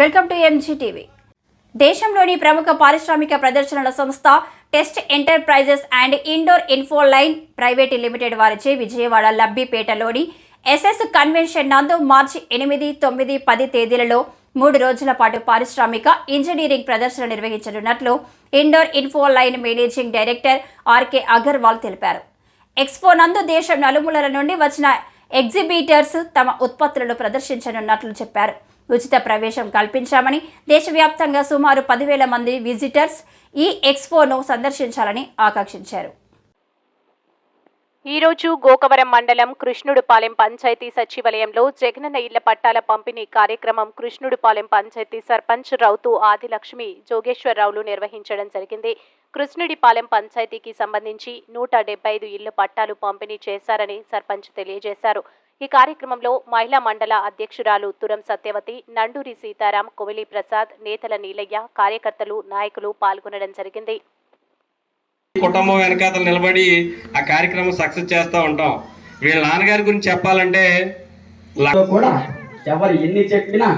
Welcome to ఎంజీటీవీ దేశంలోని ప్రముఖ పారిశ్రామిక ప్రదర్శనల సంస్థ test enterprises and Indore infoline private limited వారిచే విజయవాడ లబ్బిపేటలోని ఎస్ఎస్ కన్వెన్షన్ నందు మార్చి ఎనిమిది తొమ్మిది పది తేదీలలో మూడు రోజుల పాటు పారిశ్రామిక ఇంజనీరింగ్ ప్రదర్శన నిర్వహించనున్నట్లు Indore infoline managing director RK Agarwal తెలిపారు. ఎక్స్పో నందు దేశం నలుమూలల నుండి వచ్చిన ఎగ్జిబిటర్స్ తమ ఉత్పత్తులను ప్రదర్శించనున్నట్లు చెప్పారు. ఉచిత ప్రవేశం కల్పించామని దేశవ్యాప్తంగా సుమారు పదివేల మంది విజిటర్స్ ఈ ఎక్స్పోను సందర్శించాలని ఆకాంక్షించారు. ఈ రోజు గోకవరం మండలం కృష్ణుడుపాలెం పంచాయతీ సచివాలయంలో జగనన్న ఇళ్ళ పట్టాల పంపిణీ కార్యక్రమం కృష్ణుడుపాలెం పంచాయతీ సర్పంచ్ రౌతు ఆదిలక్ష్మి జోగేశ్వరరావులు నిర్వహించడం జరిగింది. కృష్ణుడిపాలెం పంచాయతీకి సంబంధించి నూట డెబ్బై ఐదు ఇళ్ళ పట్టాలు పంపిణీ చేశారని సర్పంచ్ తెలియజేశారు. ఈ కార్యక్రమంలో మహిళా మండల అధ్యక్షురాలు తురం సత్యవతి నండూరి సీతారాం కొవిలి ప్రసాద్ నేతల నీలయ్య కార్యకర్తలు నాయకులు పాల్గొనడం జరిగింది. కుటుంబం వెనకాతలు నిలబడి ఆ కార్యక్రమం సక్సెస్ చేస్తూ ఉంటాం. వీళ్ళ నాన్నగారి గురించి చెప్పాలంటే ల- లో కూడా ఎవరు ఎన్ని చెప్పినా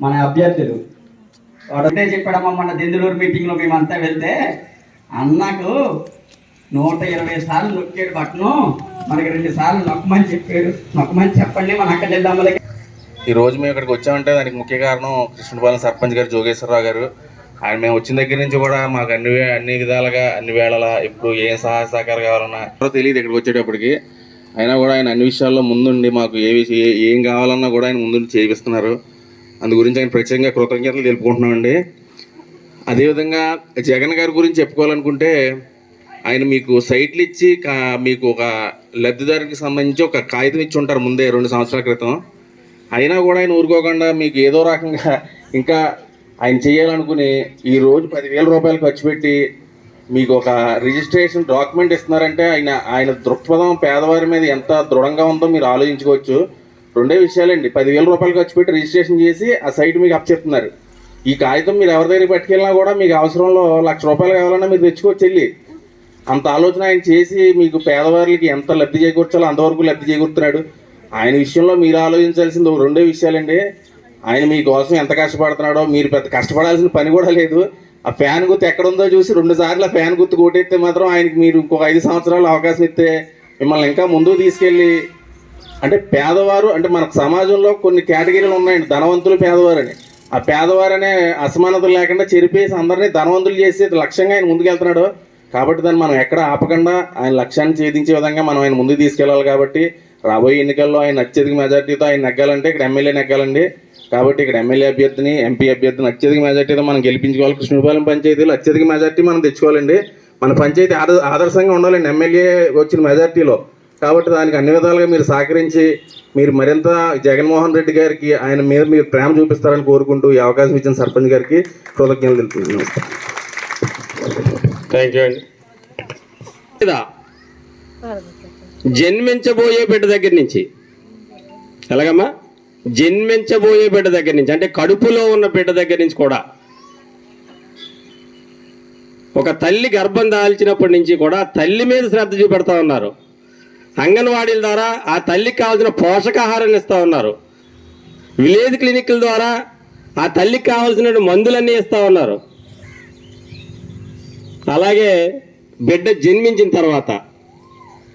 మన అభ్యర్థులు. వాడు ఒకటే చెప్పాడమ్మా మన దెందులూరు మీటింగ్లో మేమంతా వెళ్తే అన్నకు నూట ఇరవై సార్లు నొక్కాడు బట్టను మనకి రెండు సార్లు నొక్కమని చెప్పాడు. నొక్కమని చెప్పండి మన అక్క జిల్లాలకి ఈ రోజు మేము ఇక్కడికి వచ్చామంటే దానికి ముఖ్య కారణం కృష్ణపాలెం సర్పంచ్ గారు జోగేశ్వరరావు గారు. ఆయన మేము వచ్చిన దగ్గర నుంచి కూడా మాకు అన్ని అన్ని విధాలుగా అన్ని వేళలా ఇప్పుడు ఏం సహాయ సహకారం కావాలన్నా ఎవరో తెలియదు ఇక్కడికి వచ్చేటప్పటికి. అయినా కూడా ఆయన అన్ని విషయాల్లో ముందుండి మాకు ఏ విషయం ఏం కావాలన్నా కూడా ఆయన ముందుండి చేయిస్తున్నారు అందు గురించి ఆయన ప్రత్యేకంగా కృతజ్ఞతలు తెలుపుకుంటున్నామండి. అదేవిధంగా జగన్ గారి గురించి చెప్పుకోవాలనుకుంటే ఆయన మీకు సైట్లు ఇచ్చి మీకు ఒక లబ్ధిదారునికి సంబంధించి ఒక కాగితం ఇచ్చి ఉంటారు ముందే రెండు సంవత్సరాల క్రితం. అయినా కూడా ఆయన ఊరుకోకుండా మీకు ఏదో రకంగా ఇంకా ఆయన చేయాలనుకుని ఈ రోజు పదివేల రూపాయలు ఖర్చు పెట్టి మీకు ఒక రిజిస్ట్రేషన్ డాక్యుమెంట్ ఇస్తున్నారంటే ఆయన ఆయన దృక్పథం పేదవారి మీద ఎంత దృఢంగా ఉందో మీరు ఆలోచించుకోవచ్చు. రెండే విషయాలండి. పదివేల రూపాయలు ఖర్చు పెట్టి రిజిస్ట్రేషన్ చేసి ఆ సైట్ మీకు అప్పచెప్తున్నారు. ఈ కాగితం మీరు ఎవరి దగ్గర పట్టుకెళ్ళినా కూడా మీకు అవసరంలో లక్ష రూపాయలు కావాలన్నా మీరు తెచ్చుకోవచ్చు వెళ్ళి. అంత ఆలోచన ఆయన చేసి మీకు పేదవారికి ఎంత లబ్ధి చేకూర్చాలో అంతవరకు లబ్ధి చేకూరుతున్నాడు. ఆయన విషయంలో మీరు ఆలోచించాల్సింది ఒక రెండే విషయాలండి. ఆయన మీకోసం ఎంత కష్టపడుతున్నాడో మీరు పెద్ద కష్టపడాల్సిన పని కూడా లేదు. ఆ ఫ్యాన్ గుర్తు ఎక్కడ ఉందో చూసి రెండు సార్లు ఆ ఫ్యాన్ గుర్తు కొట్టేస్తే మాత్రం ఆయనకి మీరు ఇంకొక ఐదు సంవత్సరాలు అవకాశం ఇస్తే మిమ్మల్ని ఇంకా ముందుకు తీసుకెళ్ళి అంటే పేదవారు అంటే మన సమాజంలో కొన్ని కేటగిరీలు ఉన్నాయండి. ధనవంతులు పేదవారు అని ఆ పేదవారు అనే అసమానతలు లేకుండా చెరిపేసి అందరినీ ధనవంతులు చేసి లక్ష్యంగా ఆయన ముందుకెళ్తున్నాడు కాబట్టి దాన్ని మనం ఎక్కడ ఆపకుండా ఆయన లక్ష్యాన్ని ఛేదించే విధంగా మనం ఆయన ముందు తీసుకెళ్ళాలి కాబట్టి రాబోయే ఎన్నికల్లో ఆయన అత్యధిక మెజార్టీతో ఆయన నెగ్గాలంటే ఇక్కడ ఎమ్మెల్యే నెగ్గాలండి. కాబట్టి ఇక్కడ ఎమ్మెల్యే అభ్యర్థిని ఎంపీ అభ్యర్థిని అత్యధిక మెజార్టీతో మనం గెలిపించుకోవాలి. కృష్ణపాలెం పంచాయతీలో అత్యధిక మెజార్టీ మనం తెచ్చుకోవాలండి. మన పంచాయతీ ఆద- ఆదర్శంగా ఉండాలండి ఎమ్మెల్యే వచ్చిన మెజార్టీలో కాబట్టి దానికి అన్ని విధాలుగా మీరు సహకరించి మీరు మరింత జగన్మోహన్ రెడ్డి గారికి ఆయన మీద మీరు ప్రేమ చూపిస్తారని కోరుకుంటూ ఈ అవకాశం ఇచ్చిన సర్పంచ్ గారికి కృతజ్ఞతలు తెలుపుతున్నాను. థ్యాంక్ యూ అండి. లేదా జన్మించబోయే బిడ్డ దగ్గర నుంచి. ఎలాగమ్మా? జన్మించబోయే బిడ్డ దగ్గర నుంచి. అంటే కడుపులో ఉన్న బిడ్డ దగ్గర నుంచి కూడా. ఒక తల్లి గర్భం దాల్చినప్పటి నుంచి కూడా తల్లి మీద శ్రద్ధ చూపెడతా ఉన్నారు. అంగన్వాడీల ద్వారా ఆ తల్లికి కావాల్సిన పోషకాహారాన్ని ఇస్తూ ఉన్నారు. విలేజ్ క్లినిక్ల ద్వారా ఆ తల్లికి కావాల్సిన మందులన్నీ ఇస్తూ ఉన్నారు. అలాగే బిడ్డ జన్మించిన తర్వాత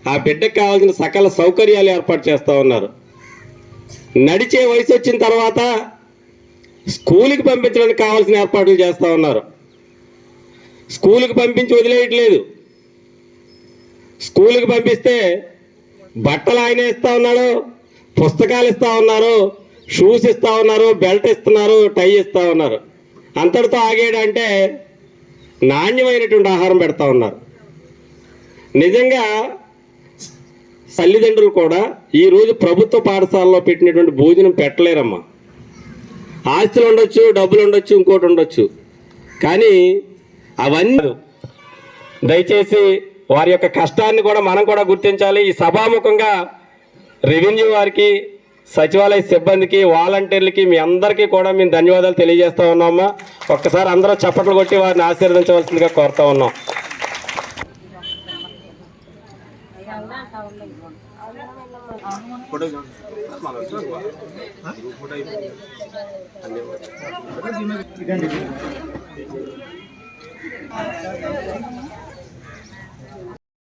ఆ బిడ్డకు కావాల్సిన సకల సౌకర్యాలు ఏర్పాటు చేస్తూ ఉన్నారు. నడిచే వయసు వచ్చిన తర్వాత స్కూల్కి పంపించడానికి కావాల్సిన ఏర్పాట్లు చేస్తూ ఉన్నారు. స్కూల్కి పంపించి వదిలేయట్లేదు. స్కూల్కి పంపిస్తే బట్టలు ఆయన ఇస్తూ ఉన్నాడు పుస్తకాలు ఇస్తూ ఉన్నారు షూస్ ఇస్తూ ఉన్నారు బెల్ట్ ఇస్తున్నారు టై ఇస్తూ ఉన్నారు. అంతటితో ఆగేడంటే నాణ్యమైనటువంటి ఆహారం పెడతా ఉన్నారు. నిజంగా తల్లిదండ్రులు కూడా ఈ రోజు ప్రభుత్వ పాఠశాలలో పెట్టినటువంటి భోజనం పెట్టలేరమ్మా. ఆస్తులు ఉండొచ్చు డబ్బులు ఉండొచ్చు ఇంకోటి ఉండొచ్చు. కానీ అవన్నీ దయచేసి వారి యొక్క కష్టాన్ని కూడా మనం కూడా గుర్తించాలి. ఈ సభాముఖంగా రెవెన్యూ వారికి సచివాలయ సిబ్బందికి వాలంటీర్లకి మీ అందరికీ కూడా మేము ధన్యవాదాలు తెలియజేస్తా ఉన్నామా ఒక్కసారి అందరూ చప్పట్లు కొట్టి వారిని ఆశీర్వదించవలసిందిగా కోరుతా ఉన్నాం.